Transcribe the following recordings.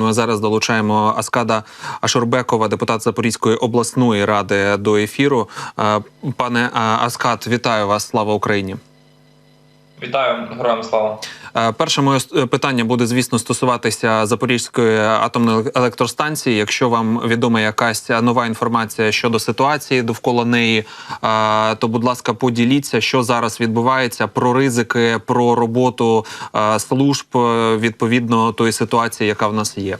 Ну а зараз долучаємо Аскада Ашурбекова, депутат Запорізької обласної ради до ефіру. Е, Пане е, Аскад, вітаю вас! Слава Україні! Вітаю, героям слава. Е, Перше моє питання буде, звісно, стосуватися Запорізької атомної електростанції. Якщо вам відома якась нова інформація щодо ситуації довкола неї, е, то, будь ласка, поділіться, що зараз відбувається, про ризики, про роботу е, служб відповідно тої ситуації, яка в нас є.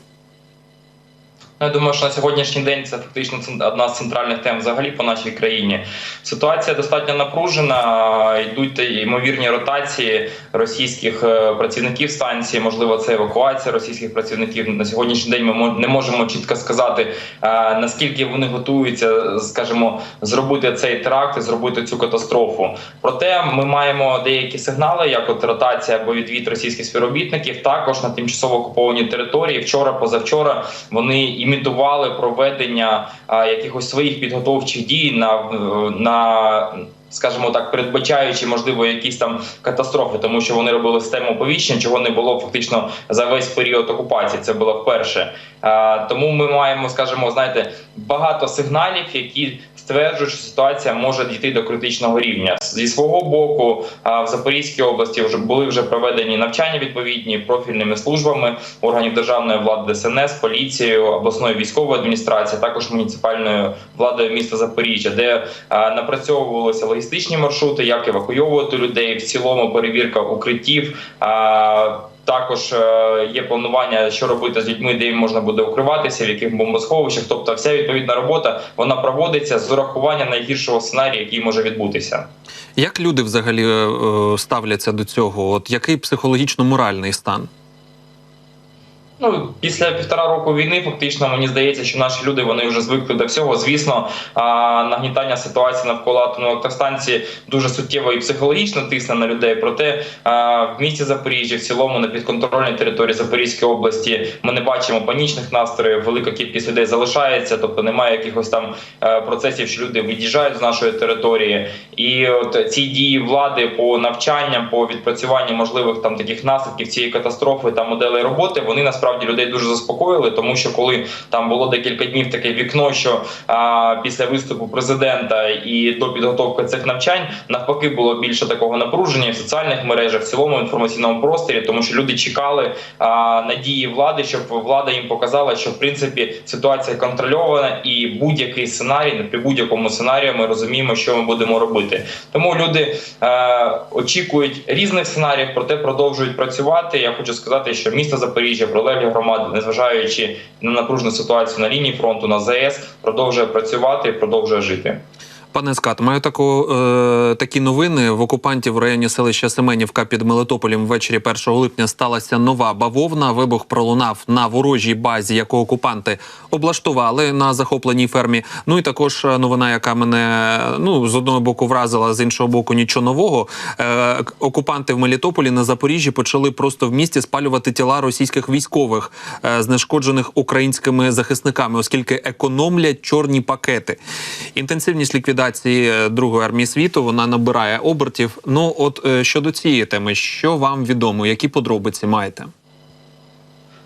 Ну, Я думаю, що на сьогоднішній день це фактично одна з центральних тем взагалі по нашій країні. Ситуація достатньо напружена. Йдуть ймовірні ротації російських е, працівників станції. Можливо, це евакуація російських працівників. На сьогоднішній день ми не можемо чітко сказати е, наскільки вони готуються, скажімо, зробити цей теракт і зробити цю катастрофу. Проте ми маємо деякі сигнали, як от ротація або відвід російських співробітників. Також на тимчасово окупованій території. Вчора, позавчора вони імітували проведення якихось своїх підготовчих дій на, на скажімо так, передбачаючи можливо якісь там катастрофи, тому що вони робили систему оповіщень, чого не було фактично за весь період окупації. Це було вперше. Тому ми маємо, скажімо, знаєте, багато сигналів, які стверджують, що ситуація може дійти до критичного рівня. Зі свого боку, в Запорізькій області вже були вже проведені навчання відповідні профільними службами органів державної влади ДСНС, поліцією, обласною військовою адміністрацією, також муніципальною владою міста Запоріжжя, де напрацьовувалися логістичні маршрути, як евакуйовувати людей, в цілому перевірка укриттів. Також е, є планування, що робити з людьми, де їм можна буде укриватися, в яких бомбосховищах. Тобто, вся відповідна робота вона проводиться з урахування найгіршого сценарію, який може відбутися. Як люди взагалі е, е, ставляться до цього? От який психологічно-моральний стан? Ну після півтора року війни, фактично, мені здається, що наші люди вони вже звикли до всього. Звісно, нагнітання ситуації навколо атомної електростанції дуже суттєво і психологічно тисне на людей. Проте в місті Запоріжжя, в цілому на підконтрольній території Запорізької області, ми не бачимо панічних настроїв. Велика кількість людей залишається, тобто немає якихось там е, процесів, що люди від'їжджають з нашої території. І от ці дії влади по навчанням, по відпрацюванню можливих там таких наслідків цієї катастрофи та моделей роботи, вони насправді людей дуже заспокоїли, тому що коли там було декілька днів таке вікно, що а, після виступу президента і до підготовки цих навчань навпаки було більше такого напруження в соціальних мережах, в цілому інформаційному просторі, тому що люди чекали а, надії влади, щоб влада їм показала, що в принципі ситуація контрольована, і будь-який сценарій при будь-якому сценарію ми розуміємо, що ми будемо робити. Тому люди е, очікують різних сценаріїв, проте продовжують працювати. Я хочу сказати, що місто Запоріжжя, прилеглі громади, незважаючи на напружену ситуацію на лінії фронту на ЗАЕС, продовжує працювати і продовжує жити. Пане Скат, маю таку, е, такі новини. В окупантів в районі селища Семенівка під Мелитополем ввечері 1 липня сталася нова бавовна. Вибух пролунав на ворожій базі, яку окупанти облаштували на захопленій фермі. Ну і також е, новина, яка мене ну з одного боку вразила, з іншого боку, нічого нового. Е, окупанти в Мелітополі на Запоріжжі почали просто в місті спалювати тіла російських військових, е, знешкоджених українськими захисниками, оскільки економлять чорні пакети. Інтенсивність ліквідації е, Другої армії світу вона набирає обертів. Ну, от е, щодо цієї теми, що вам відомо, які подробиці маєте?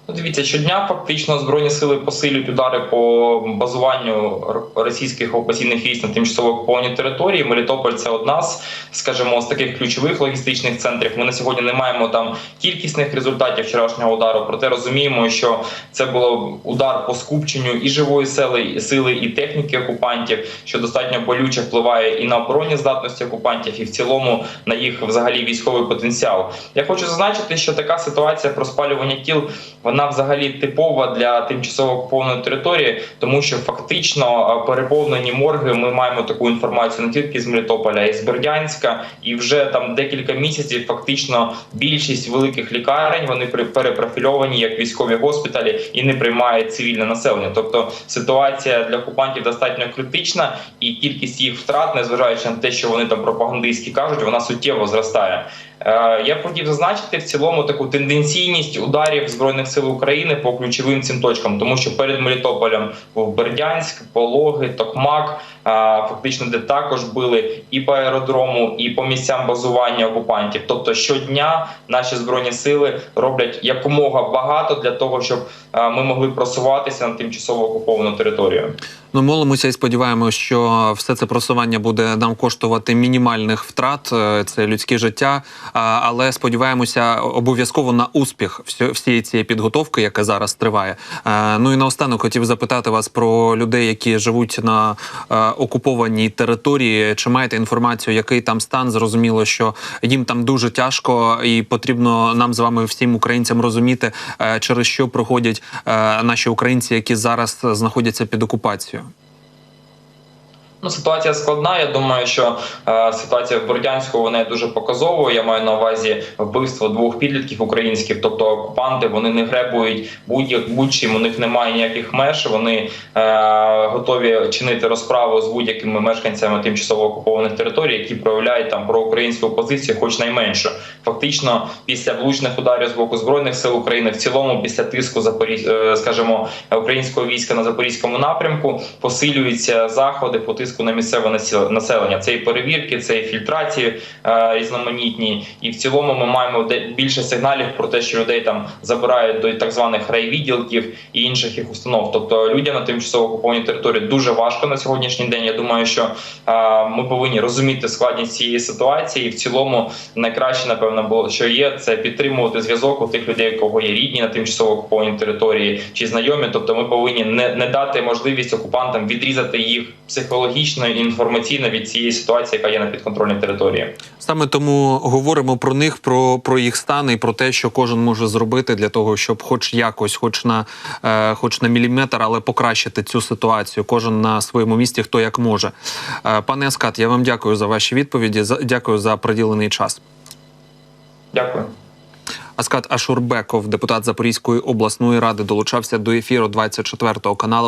Ну, дивіться, щодня фактично збройні сили посилюють удари по базуванню російських окупаційних військ на тимчасово окупованій території. Мелітополь це одна з, скажімо, з таких ключових логістичних центрів. Ми на сьогодні не маємо там кількісних результатів вчорашнього удару. Проте розуміємо, що це було удар по скупченню і живої сили, і сили, і техніки окупантів, що достатньо болюче впливає і на оборонні здатності окупантів, і в цілому на їх взагалі військовий потенціал. Я хочу зазначити, що така ситуація про спалювання тіл вона взагалі типова для тимчасово окупованої території, тому що фактично е, переповнені морги. Ми маємо таку інформацію не тільки з Мелітополя, а й з Бердянська, і вже там декілька місяців. Фактично, більшість великих лікарень вони перепрофільовані як військові госпіталі і не приймають цивільне населення. Тобто ситуація для окупантів достатньо критична, і кількість їх втрат, незважаючи на те, що вони там пропагандистські кажуть, вона суттєво зростає. Е, Я хотів зазначити в цілому таку тенденційність ударів збройних сил України по ключовим цим точкам, тому що перед Мелітополем був Бердянськ, Пологи, Токмак, е, фактично, де також били і по аеродрому, і по місцям базування окупантів. Тобто щодня наші збройні сили роблять якомога багато для того, щоб е, ми могли просуватися на тимчасово окуповану територію. Ну, молимося і сподіваємося, що все це просування буде нам коштувати мінімальних втрат. е, Це людське життя. Але сподіваємося обов'язково на успіх всієї цієї підготовки, яка зараз триває. Е, Ну і наостанок хотів запитати вас про людей, які живуть на е, окупованій території. Чи маєте інформацію, який там стан? Зрозуміло, що їм там дуже тяжко, і потрібно нам з вами всім українцям розуміти, е, через що проходять е, наші українці, які зараз знаходяться під окупацією. Ну, ситуація складна. Я думаю, що е, ситуація в Бордянську вона є дуже показовою. Я маю на увазі вбивство двох підлітків українських, тобто окупанти вони не гребують будь-як будь-чим. У них немає ніяких меж. Вони е, готові чинити розправу з будь-якими мешканцями тимчасово окупованих територій, які проявляють там проукраїнську позицію, хоч найменше. Фактично, після влучних ударів з боку збройних сил України, в цілому, після тиску Запоріз... е, скажімо, українського війська на запорізькому напрямку, посилюються заходи по тиску на місцеве населення. Це і перевірки, це і фільтрації е, різноманітні. І в цілому ми маємо більше сигналів про те, що людей там забирають до так званих райвідділків і інших їх установ. Тобто людям на тимчасово окупованій території дуже важко на сьогоднішній день. Я думаю, що е, ми повинні розуміти складність цієї ситуації. І в цілому найкраще, напевно, було що є, це підтримувати зв'язок у тих людей, у кого є рідні на тимчасово окупованій території чи знайомі. Тобто, ми повинні не, не дати можливість окупантам відрізати їх психологічно і інформаційно від цієї ситуації, яка є на підконтрольній території. Саме тому говоримо про них, про, про їх стан і про те, що кожен може зробити для того, щоб, хоч якось, хоч на е, хоч на міліметр, але покращити цю ситуацію. Кожен на своєму місці, хто як може. Е, пане Аскат, я вам дякую за ваші відповіді. За дякую за приділений час. Дякую. Аскат Ашурбеков, депутат Запорізької обласної ради, долучався до ефіру 24 каналу.